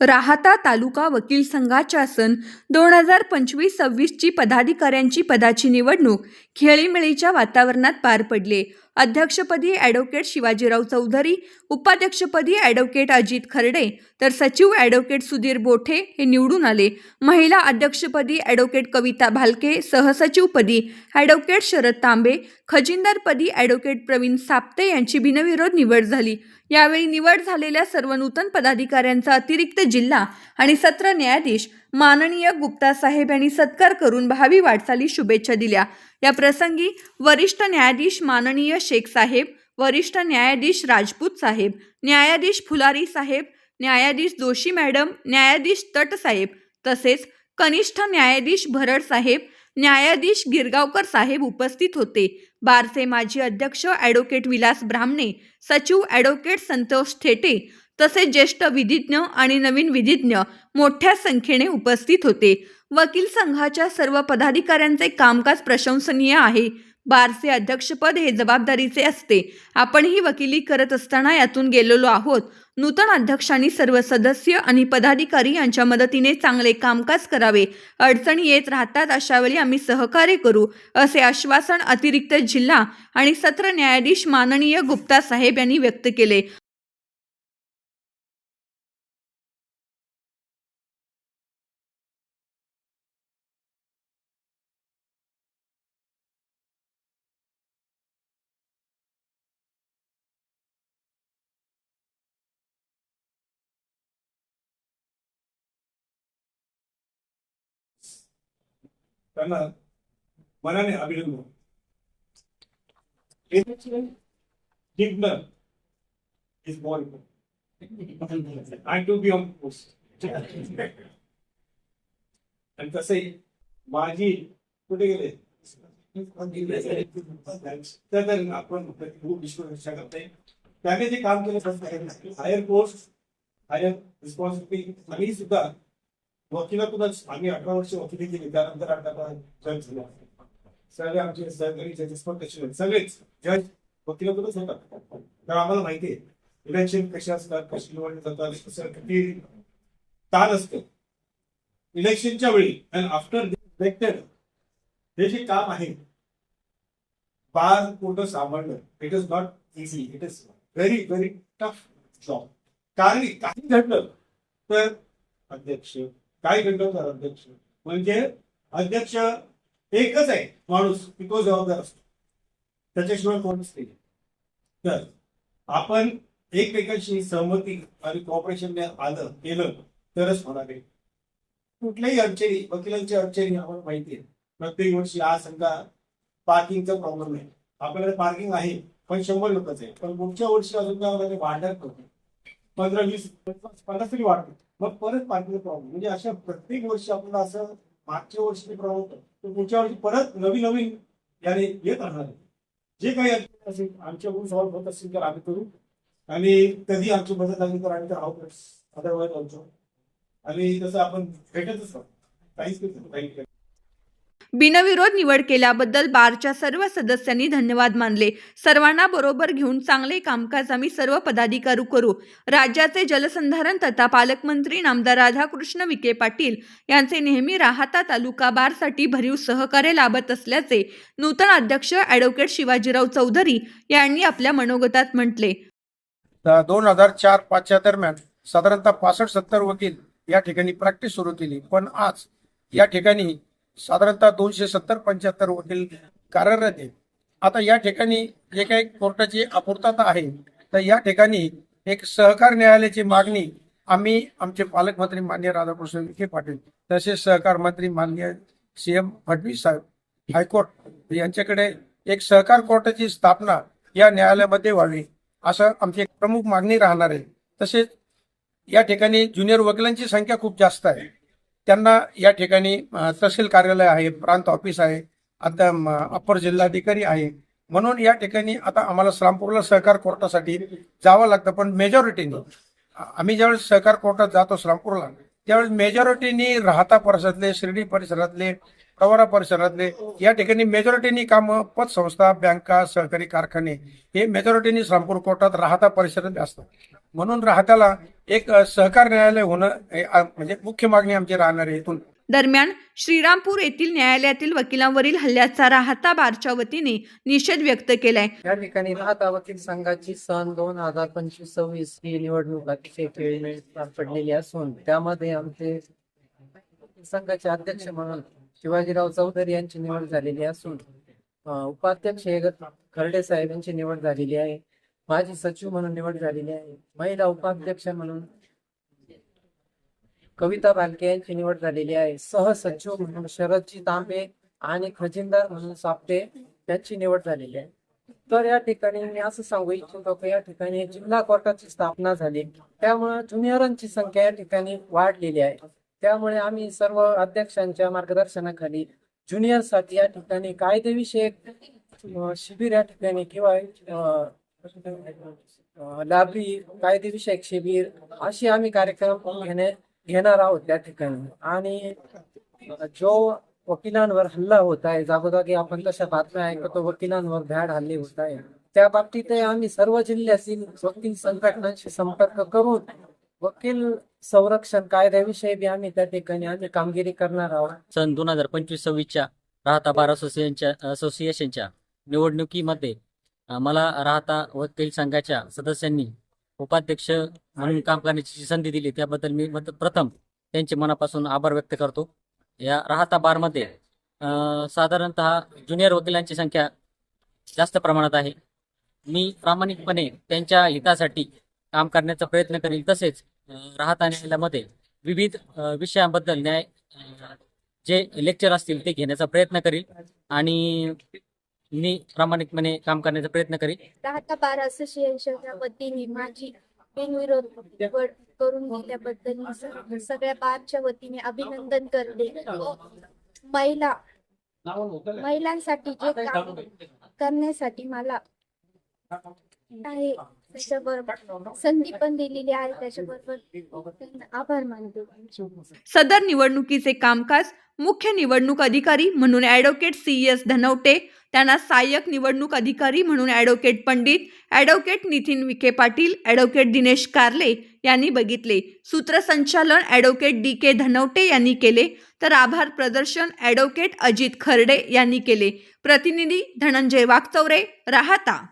राहाता तालुका वकील संघाच्या सन दोन हजार पंचवीस सव्वीसची पदाधिकाऱ्यांची पदाची निवडणूक खेळीमेळीच्या वातावरणात पार पडले. अध्यक्षपदी ॲडव्होकेट शिवाजीराव चौधरी उपाध्यक्षपदी ॲडव्होकेट अजित खर्डे तर सचिव ॲडव्होकेट सुधीर बोठे हे निवडून आले. महिला अध्यक्षपदी ॲडव्होकेट कविता भालके सहसचिवपदी ॲडव्होकेट शरद तांबे खजिनदारपदी ॲडव्होकेट प्रवीण साप्ते यांची बिनविरोध निवड झाली. यावेळी निवड झालेल्या सर्व नूतन पदाधिकाऱ्यांचा अतिरिक्त जिल्हा आणि सत्र न्यायाधीश माननीय गुप्ता साहेब यांनी सत्कार करून भावी वाटचाली शुभेच्छा दिल्या. या प्रसंगी वरिष्ठ न्यायाधीश माननीय शेख साहेब वरिष्ठ न्यायाधीश राजपूत साहेब न्यायाधीश फुलारी साहेब न्यायाधीश जोशी मॅडम न्यायाधीश तट साहेब तसेच कनिष्ठ न्यायाधीश भरड साहेब न्यायाधीश गिरगावकर साहेब उपस्थित होते. बारचे माजी अध्यक्ष ॲडव्होकेट विलास ब्राह्मणे सचिव ॲडव्होकेट संतोष थेटे तसेच ज्येष्ठ विधिज्ञ आणि नवीन विधिज्ञ मोठ्या संख्येने उपस्थित होते. वकील संघाच्या सर्व पदाधिकाऱ्यांचे कामकाज प्रशंसनीय आहे. बारचे अध्यक्षपद हे जबाबदारीचे असते. आपणही वकिली करत असताना यातून गेलेलो आहोत. नूतन अध्यक्षांनी सर्व सदस्य आणि पदाधिकारी यांच्या मदतीने चांगले कामकाज करावे. अडचणी येत राहतात अशा वेळी आम्ही सहकार्य करू असे आश्वासन अतिरिक्त जिल्हा आणि सत्र न्यायाधीश माननीय गुप्ता साहेब यांनी व्यक्त केले. त्यांना मनाने अभिनंदन जिंकणं is more important. And to be on course. आणि तसे माझी कुठे गेले तर आपण खूप विश्वास करते त्याने जे काम केलं हायर पोस्ट हायर रिस्पॉन्सिबिलिटी आम्ही सुद्धा वकिलातूनच आम्ही अठरा वर्ष वकिली केली त्यानंतर आता जज झाले सगळे आमचे सहकारी जजेस पण कसे सगळेच जज वकिलातूनच होतात तर आम्हाला माहिती आहे इलेक्शन कसे असतात कशी निवडले जातात किती ताण असतं इलेक्शनच्या वेळी अँड आफ्टर इलेक्टेड हे जे काम आहे बार कोट सांभाळणं it is not easy it is very very tough job कारण काही घडलं तर अध्यक्ष काय घडलं तर अध्यक्ष? म्हणजे अध्यक्ष एकच आहे माणूस की तो जबाबदार असतो. त्याच्याशिवाय कोणच नाही. तर आपण एकमेकांशी सहमती आणि कॉपरेशनने आलं केलं तरच होणार आहे. कुठल्याही अडचणी वकिलांची अडचणी आम्हाला माहिती आहे. प्रत्येक वर्षी आज समजा पार्किंगचा प्रॉब्लेम आहे. आपल्याकडे पार्किंग आहे पण शंभर लोकच आहे. पण पुढच्या वर्षी अजून काय होणार आहे? वाढणार करतो पंधरा वीस पन्नास तरी वाढतो मग परत पार्किंगचा प्रॉब्लेम म्हणजे अशा प्रत्येक वर्षी आपल्याला असं मागच्या वर्षी प्रॉब्लेम होतं तो पुढच्या वर्षी परत नवीन नवीन याने येत राहणार. जे काही असेल आमच्याकडून सॉल्व्ह होत असेल तर आम्ही करू. आणि कधी आमची मदत लागली तर आम्ही तर आहोत अदरवाईज आमचं. आणि तसं आपण भेटतच राहतो काहीच करतो काही बिनविरोध निवड केल्याबद्दल बारच्या सर्व सदस्यांनी धन्यवाद मानले. सर्वांना बरोबर घेऊन चांगले कामकाज आम्ही सर्व पदाधिकारी करू. राज्याचे जलसंधारण तथा पालकमंत्री नामदार राधाकृष्ण विखे पाटील यांचे नेहमी राहता तालुका बारसाठी भरीव सहकार्य लाभत असल्याचे नूतन अध्यक्ष ॲडव्होकेट शिवाजीराव चौधरी यांनी आपल्या मनोगतात म्हटले. दोन हजार चार पाचच्या दरम्यान साधारणतः पासष्ट सत्तर वकील या ठिकाणी प्रॅक्टिस सुरू केली. पण आज या ठिकाणी साधारणतः दोनशे सत्तर पंच्याहत्तर वकील कार्यरत आहेत. आता या ठिकाणी जे काही कोर्टाची अपूर्तता आहे तर या ठिकाणी एक सहकार न्यायालयाची मागणी आम्ही आमचे पालकमंत्री मान्य राधाकृष्ण विखे पाटील तसेच सहकार मंत्री मान्य सीएम फडणवीस साहेब हायकोर्ट यांच्याकडे एक सहकार कोर्टाची स्थापना या न्यायालयामध्ये व्हावी असं आमची एक प्रमुख मागणी राहणार आहे. तसेच या ठिकाणी ज्युनियर वकिलांची संख्या खूप जास्त आहे. त्यांना या ठिकाणी तहसील कार्यालय आहे प्रांत ऑफिस आहे आता अप्पर जिल्हाधिकारी आहे. म्हणून या ठिकाणी आता आम्हाला श्रामपूरला सहकार कोर्टासाठी जावं लागतं पण मेजॉरिटीने आम्ही ज्यावेळेस सहकार कोर्टात जातो श्रामपूरला त्यावेळेस मेजॉरिटीनी राहता परिसरातले शिर्डी परिसरातले प्रवरा परिसरातले. या ठिकाणी मेजॉरिटीनी कामं पतसंस्था बँका सहकारी कारखाने हे मेजॉरिटीनी श्रामपूर कोर्टात राहता परिसरात असतात. म्हणून राहत्याला एक सहकार न्यायालय होणं म्हणजे मुख्य मागणी आमची राहणार आहे इथून. दरम्यान श्रीरामपूर येथील न्यायालयातील वकिलांवरील हल्ल्याचा राहता बारच्या वतीने निषेध व्यक्त केलाय. या ठिकाणी राहता वकील संघाची सन दोन हजार पंचवीस सव्वीस ही निवडणूक अतिशय पार पडलेली असून त्यामध्ये आमचे संघाचे अध्यक्ष म्हणून शिवाजीराव चौधरी यांची निवड झालेली असून उपाध्यक्ष हे खर्डे साहेब यांची निवड झालेली आहे. माजी सचिव म्हणून निवड झालेली आहे. महिला उपाध्यक्ष म्हणून कविता भालके यांची निवड झालेली आहे. सहसचिव म्हणून शरदजी तांबे आणि खजिनदार म्हणून सापटे यांची निवड झालेली आहे. तर या ठिकाणी मी असं सांगू इच्छितो की या ठिकाणी जिल्हा कोर्टाची स्थापना झाली. त्यामुळे ज्युनियरांची संख्या या ठिकाणी वाढलेली आहे. त्यामुळे आम्ही सर्व अध्यक्षांच्या मार्गदर्शनाखाली ज्युनियरसाठी या ठिकाणी कायदेविषयक शिबिर या ठिकाणी किंवा अं, लाभली कायदेविषयक शिबिर अशी आम्ही कार्यक्रम घेणे घेणार आहोत त्या ठिकाणी. आणि जो वकिलांवर हल्ला होत आहे जागोजागी आपण तशा बातम्या ऐकतो वकिलांवर भ्याड हल्ले होत आहे त्या बाबतीत आम्ही सर्व जिल्ह्यातील वकील संघटनांशी संपर्क करून वकील संरक्षण कायद्याविषयी आम्ही त्या ठिकाणी आम्ही कामगिरी करणार आहोत. सन दोन हजार पंचवीस सव्वीसच्या राहता बार असोसिएशनच्या असोसिएशनच्या निवडणुकीमध्ये मला राहता वकील संघाच्या सदस्यांनी उपाध्यक्ष म्हणून काम करण्याची संधी दिली. त्याबद्दल मी प्रथम त्यांचे मनापासून आभार व्यक्त करतो. या राहता बारमध्ये साधारणत साधारणतः ज्युनियर वकिलांची संख्या जास्त प्रमाणात आहे. मी प्रामाणिकपणे त्यांच्या हितासाठी काम करण्याचा प्रयत्न करील तसेच राहताना विविध विषयांबद्दल न्याय जे लेक्चर असतील ते घेण्याचा प्रयत्न करील आणि मी प्रामाणिकपणे काम करण्याचा प्रयत्न करील. राहता बार असोसिएशनच्या वतीने माझी बिनविरोध निवड करून दिल्याबद्दल सगळ्या बारच्या वतीने अभिनंदन करते. महिला महिलांसाठी जे काम करण्यासाठी मला आहे त्याच्याबरोबर संधी पण दिलेली आहे त्याच्याबरोबर त्यांना आभार मानते. सदर निवडणुकीचे कामकाज मुख्य निवडणूक अधिकारी म्हणून ॲडव्होकेट सी एस धनवटे त्यांना सहाय्यक निवडणूक अधिकारी म्हणून advocate Pandit advocate Nitin Vikhe Patil advocate Dinesh Karle यांनी बघितले. सूत्रसंचालन ॲडव्होकेट डी के धनवटे यांनी केले. तर आभार प्रदर्शन ॲडव्होकेट अजित खर्डे यांनी केले. प्रतिनिधी धनंजय वागचौरे राहता.